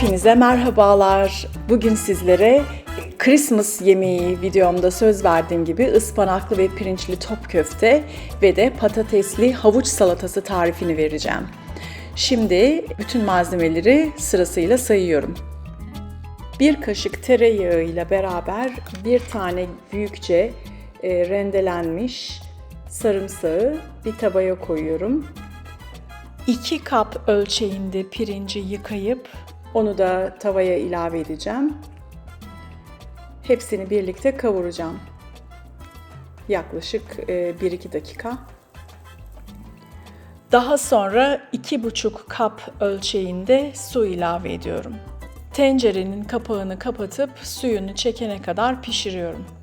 Hepinize merhabalar. Bugün sizlere Christmas yemeği videomda söz verdiğim gibi ıspanaklı ve pirinçli top köfte ve de patatesli havuç salatası tarifini vereceğim. Şimdi bütün malzemeleri sırasıyla sayıyorum. Bir kaşık tereyağı ile beraber bir tane büyükçe e, rendelenmiş sarımsağı bir tabaya koyuyorum. 2 kap ölçeğinde pirinci yıkayıp onu da tavaya ilave edeceğim. Hepsini birlikte kavuracağım. Yaklaşık e, 1-2 dakika. Daha sonra 2,5 kap ölçeğinde su ilave ediyorum. Tencerenin kapağını kapatıp suyunu çekene kadar pişiriyorum.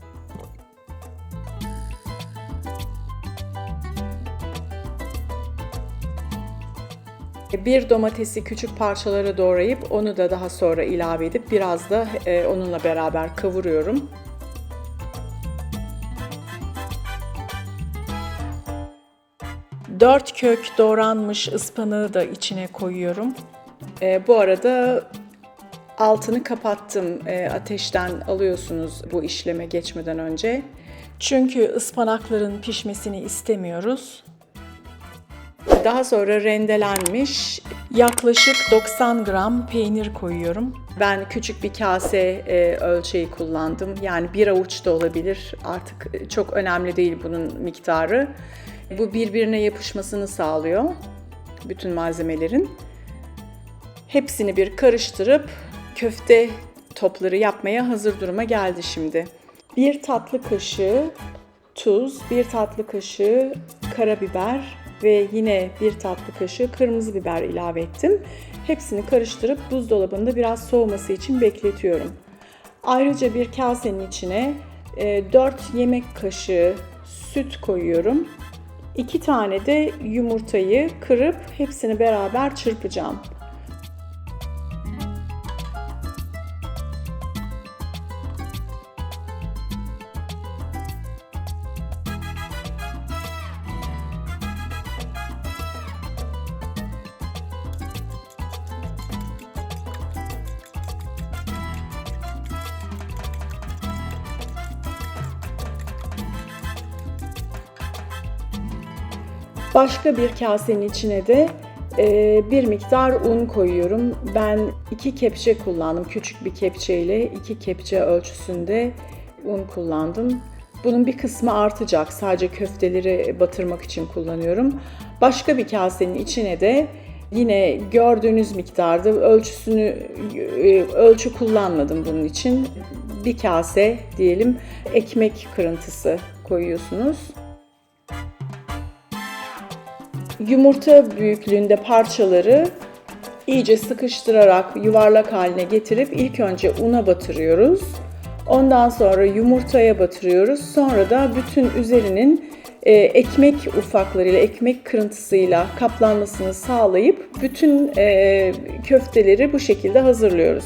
Bir domatesi küçük parçalara doğrayıp onu da daha sonra ilave edip biraz da e, onunla beraber kavuruyorum. Dört kök doğranmış ıspanağı da içine koyuyorum. E, bu arada altını kapattım. E, ateşten alıyorsunuz bu işleme geçmeden önce. Çünkü ıspanakların pişmesini istemiyoruz. Daha sonra rendelenmiş yaklaşık 90 gram peynir koyuyorum. Ben küçük bir kase e, ölçeği kullandım. Yani bir avuç da olabilir. Artık çok önemli değil bunun miktarı. Bu birbirine yapışmasını sağlıyor bütün malzemelerin. Hepsini bir karıştırıp köfte topları yapmaya hazır duruma geldi şimdi. Bir tatlı kaşığı tuz, bir tatlı kaşığı karabiber, ve yine bir tatlı kaşığı kırmızı biber ilave ettim. Hepsini karıştırıp buzdolabında biraz soğuması için bekletiyorum. Ayrıca bir kasenin içine 4 yemek kaşığı süt koyuyorum. 2 tane de yumurtayı kırıp hepsini beraber çırpacağım. Başka bir kasenin içine de e, bir miktar un koyuyorum. Ben iki kepçe kullandım. Küçük bir kepçeyle iki kepçe ölçüsünde un kullandım. Bunun bir kısmı artacak. Sadece köfteleri batırmak için kullanıyorum. Başka bir kasenin içine de yine gördüğünüz miktarda ölçüsünü e, ölçü kullanmadım bunun için. Bir kase diyelim ekmek kırıntısı koyuyorsunuz yumurta büyüklüğünde parçaları iyice sıkıştırarak yuvarlak haline getirip ilk önce una batırıyoruz. Ondan sonra yumurtaya batırıyoruz. Sonra da bütün üzerinin e, ekmek ufaklarıyla, ekmek kırıntısıyla kaplanmasını sağlayıp bütün e, köfteleri bu şekilde hazırlıyoruz.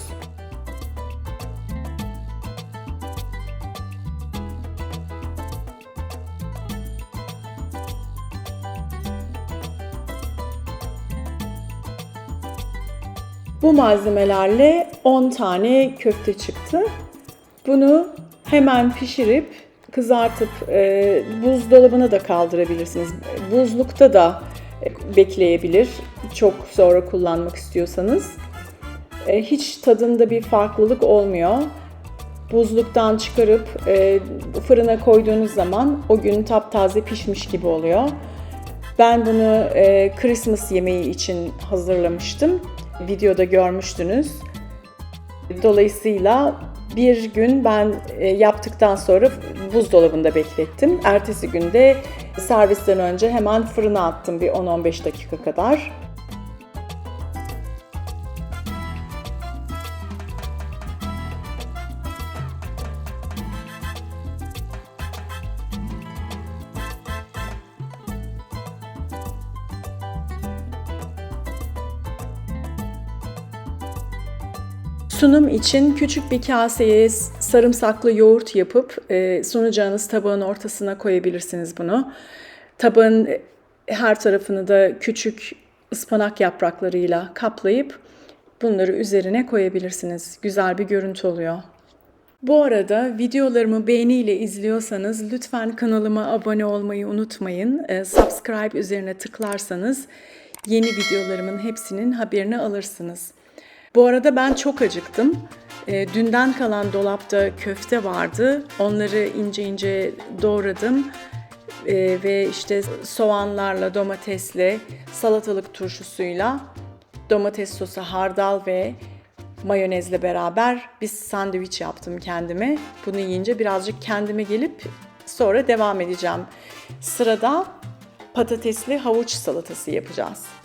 Bu malzemelerle 10 tane köfte çıktı. Bunu hemen pişirip kızartıp e, buzdolabına da kaldırabilirsiniz. Buzlukta da bekleyebilir. Çok sonra kullanmak istiyorsanız. E, hiç tadında bir farklılık olmuyor. Buzluktan çıkarıp e, fırına koyduğunuz zaman o gün taptaze pişmiş gibi oluyor. Ben bunu e, Christmas yemeği için hazırlamıştım videoda görmüştünüz. Dolayısıyla bir gün ben e, yaptıktan sonra buzdolabında beklettim. Ertesi günde servisten önce hemen fırına attım bir 10-15 dakika kadar. Sunum için küçük bir kaseye sarımsaklı yoğurt yapıp e, sunacağınız tabağın ortasına koyabilirsiniz bunu. Tabağın her tarafını da küçük ıspanak yapraklarıyla kaplayıp bunları üzerine koyabilirsiniz. Güzel bir görüntü oluyor. Bu arada videolarımı beğeniyle izliyorsanız lütfen kanalıma abone olmayı unutmayın. Ee, subscribe üzerine tıklarsanız yeni videolarımın hepsinin haberini alırsınız. Bu arada ben çok acıktım. Ee, dünden kalan dolapta köfte vardı. Onları ince ince doğradım. Ee, ve işte soğanlarla, domatesle, salatalık turşusuyla, domates sosu, hardal ve mayonezle beraber bir sandviç yaptım kendime. Bunu yiyince birazcık kendime gelip sonra devam edeceğim. Sırada patatesli havuç salatası yapacağız.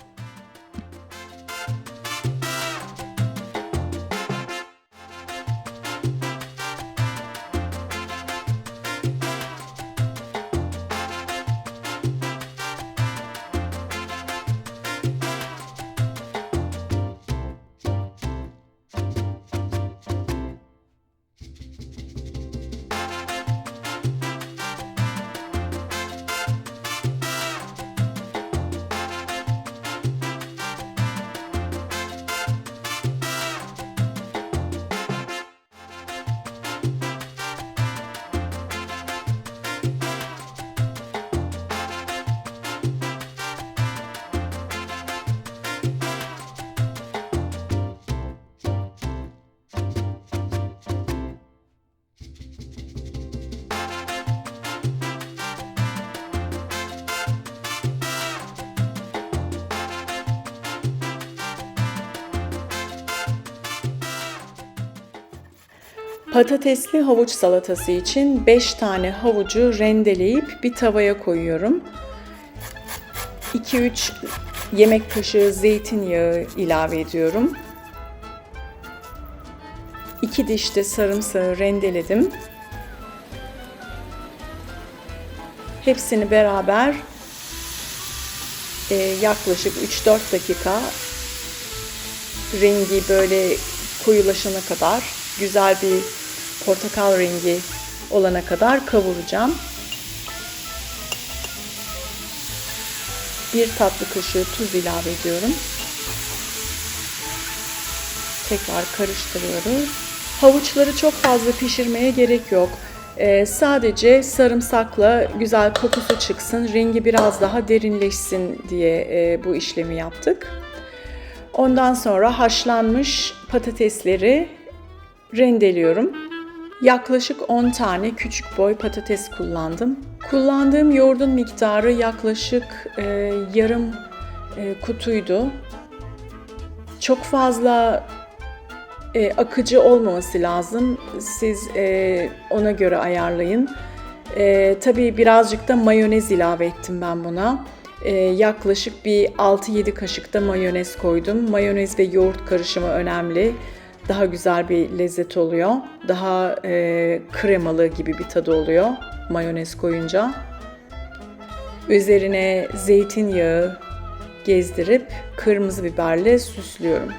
Patatesli havuç salatası için 5 tane havucu rendeleyip bir tavaya koyuyorum. 2-3 yemek kaşığı zeytinyağı ilave ediyorum. 2 diş de sarımsağı rendeledim. Hepsini beraber e, yaklaşık 3-4 dakika rengi böyle koyulaşana kadar güzel bir portakal rengi olana kadar kavuracağım. Bir tatlı kaşığı tuz ilave ediyorum. Tekrar karıştırıyoruz. Havuçları çok fazla pişirmeye gerek yok. Ee, sadece sarımsakla güzel kokusu çıksın, rengi biraz daha derinleşsin diye e, bu işlemi yaptık. Ondan sonra haşlanmış patatesleri rendeliyorum. Yaklaşık 10 tane küçük boy patates kullandım. Kullandığım yoğurdun miktarı yaklaşık e, yarım e, kutuydu. Çok fazla e, akıcı olmaması lazım. Siz e, ona göre ayarlayın. E, tabii birazcık da mayonez ilave ettim ben buna. E, yaklaşık bir 6-7 kaşık da mayonez koydum. Mayonez ve yoğurt karışımı önemli daha güzel bir lezzet oluyor. Daha e, kremalı gibi bir tadı oluyor mayonez koyunca. Üzerine zeytinyağı gezdirip kırmızı biberle süslüyorum.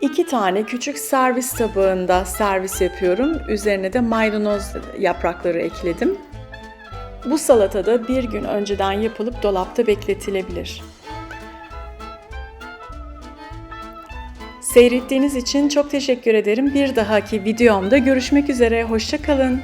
İki tane küçük servis tabağında servis yapıyorum. Üzerine de maydanoz yaprakları ekledim. Bu salata da bir gün önceden yapılıp dolapta bekletilebilir. Seyrettiğiniz için çok teşekkür ederim. Bir dahaki videomda görüşmek üzere. Hoşçakalın.